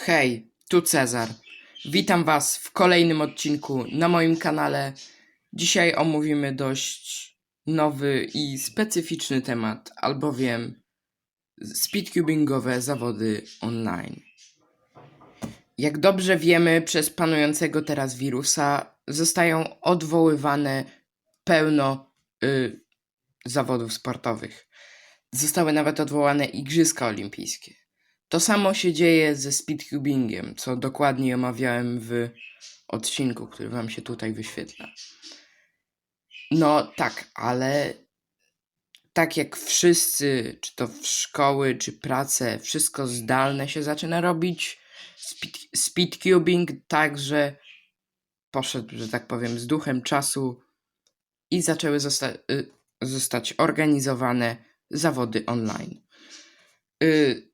Hej, tu Cezar. Witam Was w kolejnym odcinku na moim kanale. Dzisiaj omówimy dość nowy i specyficzny temat, albowiem speedcubingowe zawody online. Jak dobrze wiemy, przez panującego teraz wirusa zostają odwoływane pełno y, zawodów sportowych. Zostały nawet odwołane Igrzyska Olimpijskie. To samo się dzieje ze speedcubingiem, co dokładnie omawiałem w odcinku, który wam się tutaj wyświetla. No tak, ale tak jak wszyscy, czy to w szkoły, czy prace, wszystko zdalne się zaczyna robić, speed, speedcubing także poszedł, że tak powiem, z duchem czasu i zaczęły zosta- y, zostać organizowane zawody online. Y,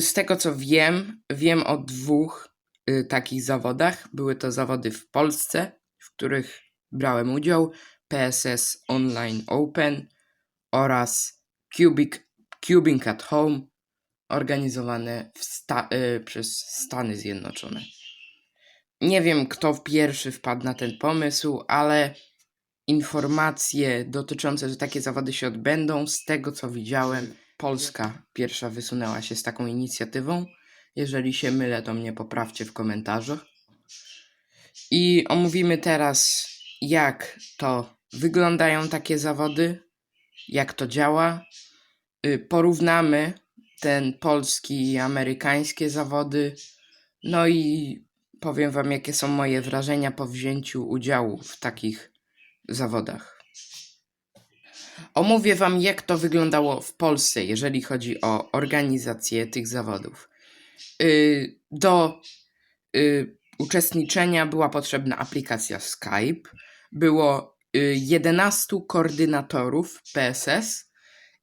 z tego co wiem, wiem o dwóch y, takich zawodach. Były to zawody w Polsce, w których brałem udział: PSS Online Open oraz Cubic, Cubing at Home, organizowane sta, y, przez Stany Zjednoczone. Nie wiem, kto pierwszy wpadł na ten pomysł, ale informacje dotyczące, że takie zawody się odbędą, z tego co widziałem, Polska pierwsza wysunęła się z taką inicjatywą. Jeżeli się mylę, to mnie poprawcie w komentarzach. I omówimy teraz, jak to wyglądają takie zawody, jak to działa. Y, Porównamy ten polski i amerykańskie zawody. No i powiem Wam, jakie są moje wrażenia po wzięciu udziału w takich zawodach. Omówię Wam, jak to wyglądało w Polsce, jeżeli chodzi o organizację tych zawodów. Y, Do y, uczestniczenia była potrzebna aplikacja Skype. Było y, 11 koordynatorów PSS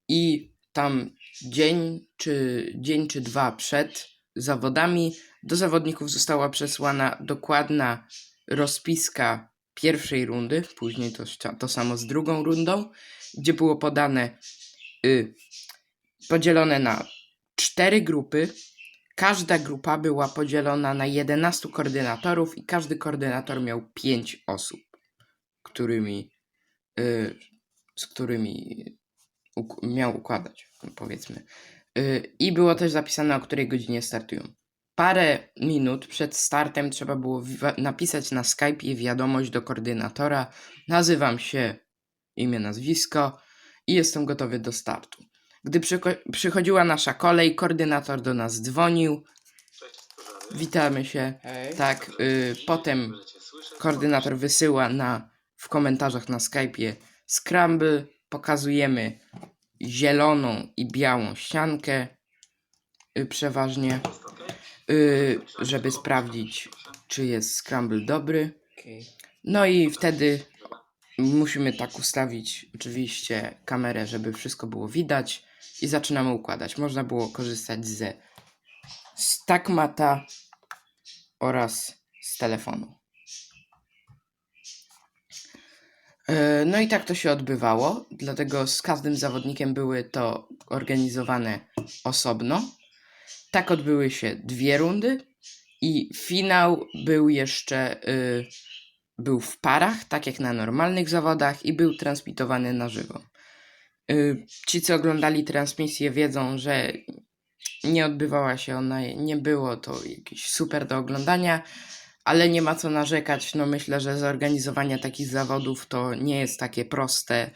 i tam dzień czy, dzień czy dwa przed zawodami do zawodników została przesłana dokładna rozpiska pierwszej rundy, później to, to samo z drugą rundą, gdzie było podane y, podzielone na cztery grupy. Każda grupa była podzielona na 11 koordynatorów i każdy koordynator miał 5 osób, którymi, y, z którymi uk- miał układać, powiedzmy. Y, I było też zapisane, o której godzinie startują. Parę minut przed startem trzeba było napisać na Skype'ie wiadomość do koordynatora. Nazywam się imię, nazwisko i jestem gotowy do startu. Gdy przychodziła nasza kolej, koordynator do nas dzwonił. Witamy się. Hej. Tak, y, potem koordynator wysyła na, w komentarzach na Skype'ie Scramble. Pokazujemy zieloną i białą ściankę y, przeważnie, żeby sprawdzić, czy jest Scramble dobry. No i wtedy musimy tak ustawić oczywiście kamerę, żeby wszystko było widać i zaczynamy układać. Można było korzystać ze Stackmata oraz z telefonu. E, No i tak to się odbywało, dlatego z każdym zawodnikiem były to organizowane osobno. Tak odbyły się dwie rundy i finał był jeszcze y, był w parach, tak jak na normalnych zawodach i był transmitowany na żywo. Y, Ci, co oglądali transmisję, wiedzą, że nie odbywała się ona, nie było to jakieś super do oglądania, ale nie ma co narzekać. No myślę, że zorganizowanie takich zawodów to nie jest takie proste.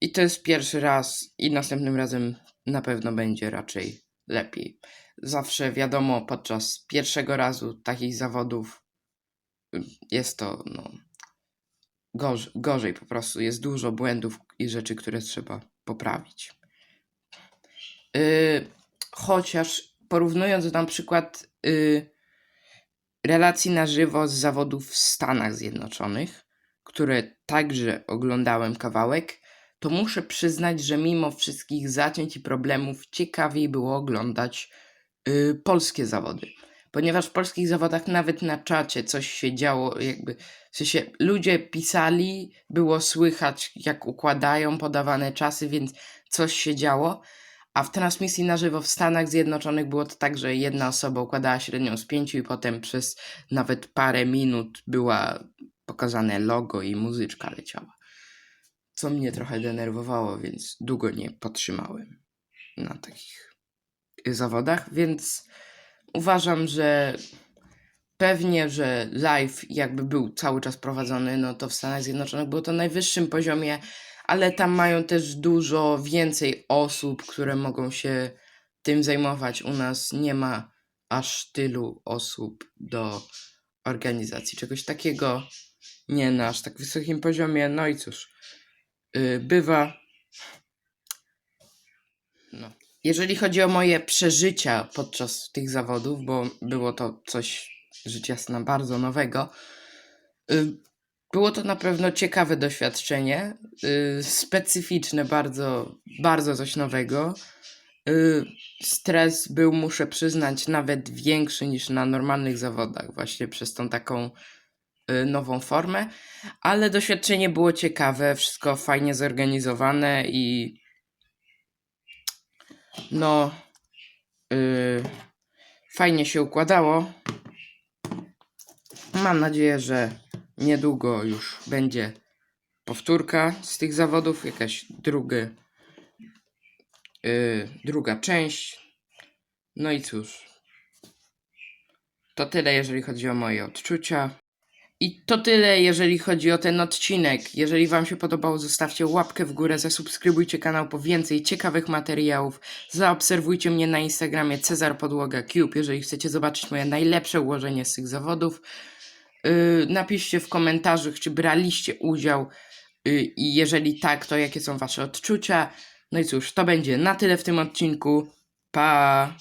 I to jest pierwszy raz i następnym razem na pewno będzie raczej lepiej. Zawsze wiadomo, podczas pierwszego razu takich zawodów y, jest to no, gorzej, gorzej po prostu. Jest dużo błędów i rzeczy, które trzeba poprawić. Yy, chociaż porównując na przykład yy, relacji na żywo z zawodów w Stanach Zjednoczonych, które także oglądałem kawałek, to muszę przyznać, że mimo wszystkich zacięć i problemów ciekawiej było oglądać yy, polskie zawody. Ponieważ w polskich zawodach nawet na czacie coś się działo, jakby w sensie ludzie pisali, było słychać jak układają podawane czasy, więc coś się działo, A w transmisji na żywo w Stanach Zjednoczonych było to tak, że jedna osoba układała średnią z pięciu i potem przez nawet parę minut była pokazane logo i muzyczka leciała. Co mnie trochę denerwowało, więc długo nie potrzymałem na takich zawodach, więc uważam, że pewnie, że live jakby był cały czas prowadzony, no to w Stanach Zjednoczonych było to na najwyższym poziomie, ale tam mają też dużo więcej osób, które mogą się tym zajmować. U nas nie ma aż tylu osób do organizacji czegoś takiego. Nie na aż tak wysokim poziomie. No i cóż, bywa. No. Jeżeli chodzi o moje przeżycia podczas tych zawodów, bo było to coś rzecz bardzo nowego, y, było to na pewno ciekawe doświadczenie, y, specyficzne, bardzo, bardzo coś nowego. Y, Stres był, muszę przyznać, nawet większy niż na normalnych zawodach, właśnie przez tą taką y, nową formę, ale doświadczenie było ciekawe, wszystko fajnie zorganizowane i no y, fajnie się układało. Mam nadzieję, że niedługo już będzie powtórka z tych zawodów, jakaś druga, y, druga część. No i cóż, to tyle, jeżeli chodzi o moje odczucia. I to tyle, jeżeli chodzi o ten odcinek. Jeżeli Wam się podobało, zostawcie łapkę w górę, zasubskrybujcie kanał po więcej ciekawych materiałów. Zaobserwujcie mnie na Instagramie Cezar Podłoga Cube, jeżeli chcecie zobaczyć moje najlepsze ułożenie z tych zawodów. Yy, napiszcie w komentarzach, czy braliście udział yy, i jeżeli tak, to jakie są Wasze odczucia. No i cóż, to będzie na tyle w tym odcinku. Pa!